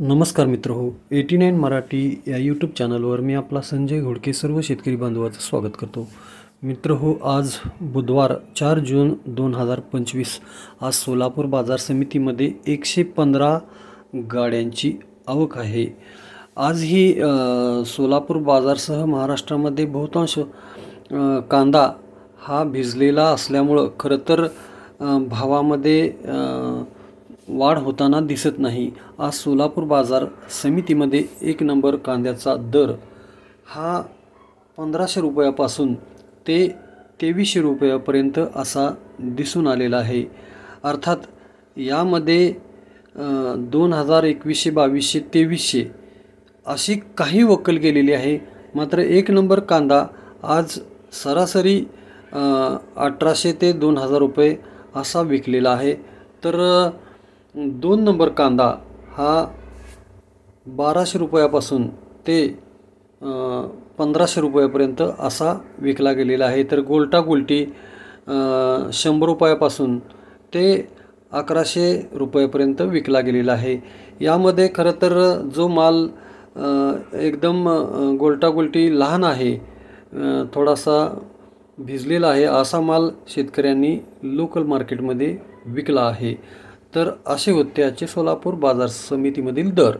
नमस्कार मित्र हो एटी नाईन मराठी या यूट्यूब चॅनलवर मी आपला संजय घोडके सर्व शेतकरी बांधवाचं स्वागत करतो. मित्र हो आज बुधवार चार जून दोन हजार पंचवीस आज सोलापूर बाजार समितीमध्ये एकशे पंधरा गाड्यांची आवक आहे. आज ही सोलापूर बाजारसह महाराष्ट्रामध्ये बहुतांश कांदा हा भिजलेला असल्यामुळं खरं तर भावामध्ये वाढ होताना दिसत नाही. आज सोलापूर बाजार समितीमध्ये एक नंबर कांद्याचा दर. हा पंधराशे रुपयापासून ते तेवीसशे रुपयापर्यंत असा दिसून आलेला आहे. अर्थात यामध्ये दोन हजार एकवीसशे बावीसशे तेवीसशे अशी काही वक्कल गेलेली आहे. मात्र एक नंबर कांदा आज सरासरी अठराशे ते दोन हजार रुपये असा विकलेला आहे. तर दोन नंबर कांदा हा बाराशे रुपयापासून ते पंधराशे रुपयापर्यंत असा विकला गेलेला आहे. तर गोल्टा गोल्टी शंभर रुपयापासून ते अकराशे रुपयापर्यंत विकला गेलेला आहे. यामध्ये खरं तर जो माल एकदम गोलटागोलटी गोल्टा लहान आहे थोडासा भिजलेला आहे असा माल शेतकऱ्यांनी लोकल मार्केटमध्ये विकला आहे. तर असे होते आजचे सोलापूर बाजार समितीमधील दर.